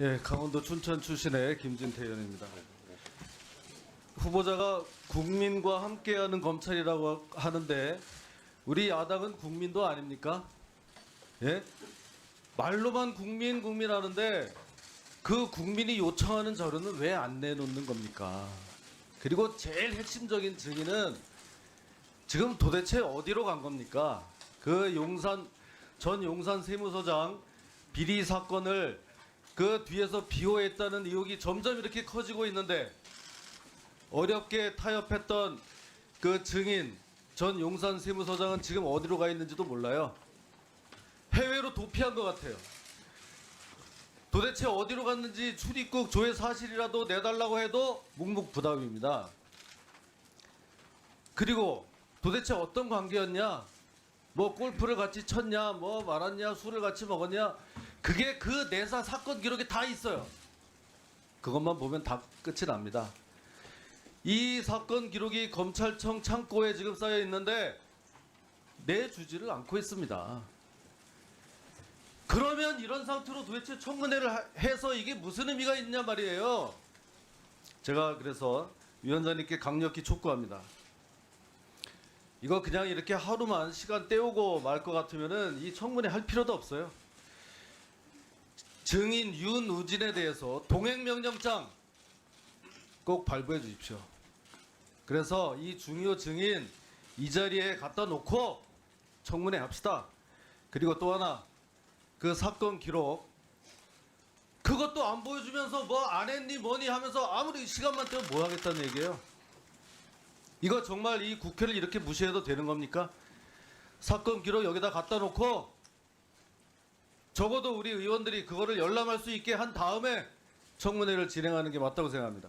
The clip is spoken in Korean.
예, 강원도 춘천 출신의 김진태 의원입니다. 후보자가 국민과 함께하는 검찰이라고 하는데 우리 야당은 국민도 아닙니까? 예? 말로만 국민 국민 하는데 그 국민이 요청하는 자료는 왜 안 내놓는 겁니까? 그리고 제일 핵심적인 증인은 지금 도대체 어디로 간 겁니까? 그 용산 전 용산 세무서장 비리 사건을 그 뒤에서 비호했다는 의혹이 점점 이렇게 커지고 있는데 어렵게 타협했던 그 증인 전 용산 세무서장은 지금 어디로 가 있는지도 몰라요. 해외로 도피한 것 같아요. 도대체 어디로 갔는지 출입국 조회 사실이라도 내달라고 해도 묵묵부답입니다. 그리고 도대체 어떤 관계였냐? 뭐 골프를 같이 쳤냐? 뭐 말았냐? 술을 같이 먹었냐? 그게 그 내사 사건 기록에 다 있어요. 그것만 보면 다 끝이 납니다. 이 사건 기록이 검찰청 창고에 지금 쌓여 있는데 내주지를 않고 있습니다. 그러면 이런 상태로 도대체 청문회를 하- 해서 이게 무슨 의미가 있냐 말이에요. 제가 그래서 위원장님께 강력히 촉구합니다. 이거 그냥 이렇게 하루만 시간 때우고 말 것 같으면은 이 청문회 할 필요도 없어요. 증인 윤우진에 대해서 동행명령장 꼭 발부해 주십시오. 그래서 이 중요 증인 이 자리에 갖다 놓고 청문회 합시다. 그리고 또 하나 그 사건 기록 그것도 안 보여주면서 뭐 안 했니 뭐니 하면서 아무리 시간만 때면 뭐 하겠다는 얘기예요. 이거 정말 이 국회를 이렇게 무시해도 되는 겁니까? 사건 기록 여기다 갖다 놓고 적어도 우리 의원들이 그거를 열람할 수 있게 한 다음에 청문회를 진행하는 게 맞다고 생각합니다.